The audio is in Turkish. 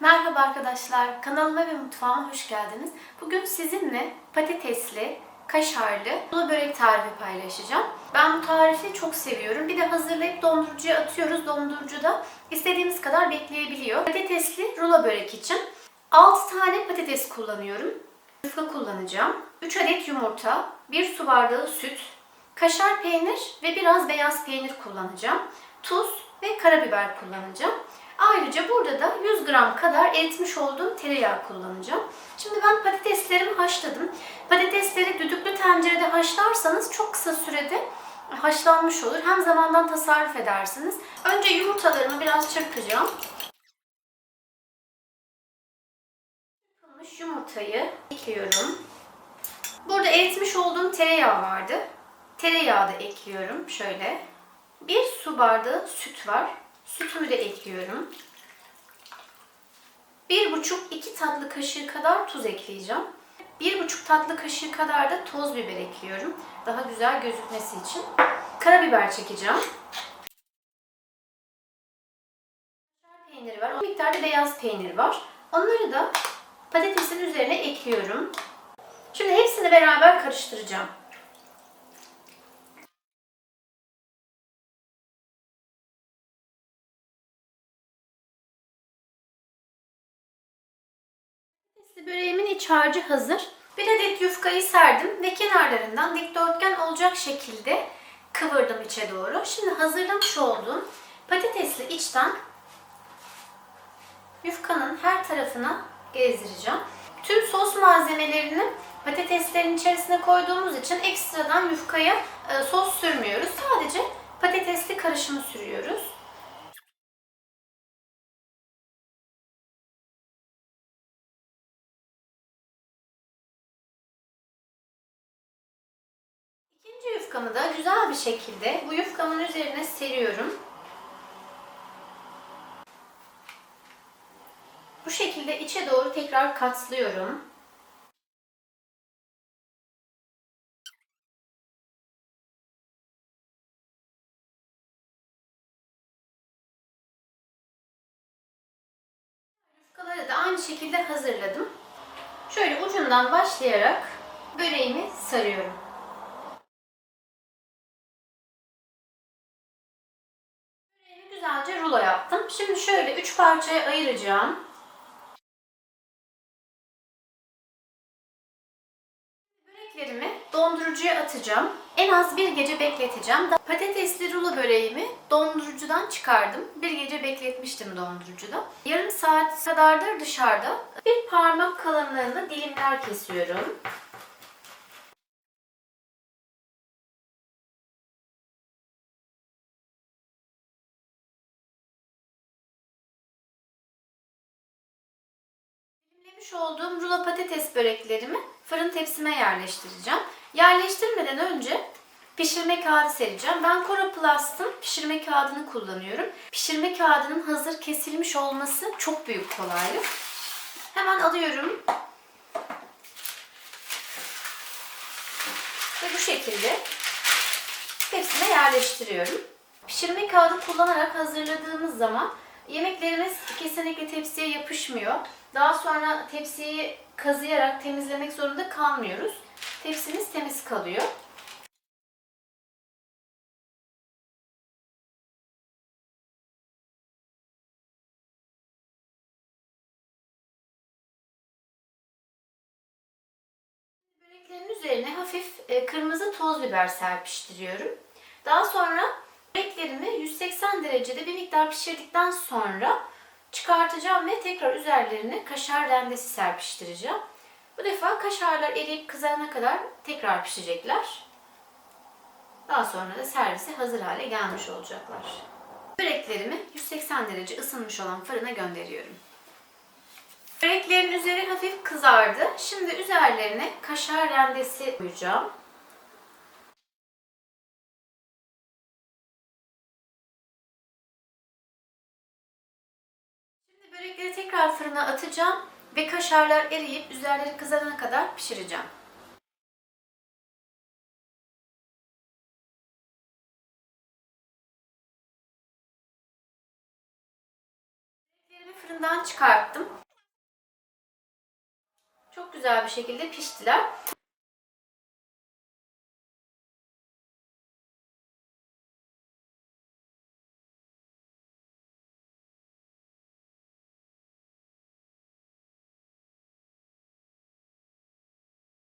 Merhaba arkadaşlar, kanalıma ve mutfağıma hoş geldiniz. Bugün sizinle patatesli, kaşarlı sulu börek tarifi paylaşacağım. Ben bu tarifi çok seviyorum. Bir de hazırlayıp dondurucuya atıyoruz. Dondurucuda istediğimiz kadar bekleyebiliyor. Patatesli rulo börek için 6 tane patates kullanıyorum. Yufka kullanacağım. 3 adet yumurta, 1 su bardağı süt, kaşar peynir ve biraz beyaz peynir kullanacağım. Tuz ve karabiber kullanacağım. Ayrıca burada da 100 gram kadar eritmiş olduğum tereyağı kullanacağım. Şimdi ben patateslerimi haşladım. Patatesleri düdüklü tencerede haşlarsanız çok kısa sürede haşlanmış olur. Hem zamandan tasarruf edersiniz. Önce yumurtalarımı biraz çırpacağım. Çırpılmış yumurtayı ekliyorum. Burada eritmiş olduğum tereyağı vardı. Tereyağı da ekliyorum şöyle. Bir su bardağı süt var. Sütümü de ekliyorum. Bir buçuk iki tatlı kaşığı kadar tuz ekleyeceğim. Bir buçuk tatlı kaşığı kadar da toz biber ekliyorum. Daha güzel gözükmesi için. Karabiber çekeceğim. Peyniri var. Bir miktarda beyaz peynir var. Onları da patatesin üzerine ekliyorum. Şimdi hepsini beraber karıştıracağım. Patatesli böreğimin iç harcı hazır. Bir adet yufkayı serdim ve kenarlarından dikdörtgen olacak şekilde kıvırdım içe doğru. Şimdi hazırlamış olduğum patatesli içten yufkanın her tarafına gezdireceğim. Tüm sos malzemelerini patateslerin içerisine koyduğumuz için ekstradan yufkaya e, sos sürmüyoruz. Sadece patatesli karışımı sürüyoruz. Yufkamı da güzel bir şekilde bu yufkamın üzerine seriyorum. Bu şekilde içe doğru tekrar katlıyorum. Yufkaları da aynı şekilde hazırladım. Şöyle ucundan başlayarak böreğimi sarıyorum. Güzelce rulo yaptım. Şimdi şöyle üç parçaya ayıracağım. Böreklerimi dondurucuya atacağım. En az bir gece bekleteceğim. Patatesli rulo böreğimi dondurucudan çıkardım. Bir gece bekletmiştim dondurucuda. Yarım saat kadardır dışarıda. Bir parmak kalınlığında dilimler kesiyorum. Dilimlemiş olduğum rulo patates böreklerimi fırın tepsime yerleştireceğim. Yerleştirmeden önce pişirme kağıdı sereceğim. Ben Coroplast'ın pişirme kağıdını kullanıyorum. Pişirme kağıdının hazır kesilmiş olması çok büyük kolaylık. Hemen alıyorum. Ve bu şekilde tepsime yerleştiriyorum. Pişirme kağıdı kullanarak hazırladığımız zaman yemeklerimiz kesinlikle tepsiye yapışmıyor. Daha sonra tepsiyi kazıyarak temizlemek zorunda kalmıyoruz. Tepsimiz temiz kalıyor. Böreklerin üzerine hafif e, kırmızı toz biber serpiştiriyorum. Daha sonra böreklerimi 180 derecede bir miktar pişirdikten sonra çıkartacağım ve tekrar üzerlerine kaşar rendesi serpiştireceğim. Bu defa kaşarlar eriyip kızarana kadar tekrar pişecekler. Daha sonra da servise hazır hale gelmiş olacaklar. Böreklerimi 180 derece ısınmış olan fırına gönderiyorum. Böreklerin üzeri hafif kızardı. Şimdi üzerlerine kaşar rendesi koyacağım. Börekleri tekrar fırına atacağım ve kaşarlar eriyip üzerleri kızarana kadar pişireceğim. Böreklerimi fırından çıkarttım. Çok güzel bir şekilde piştiler.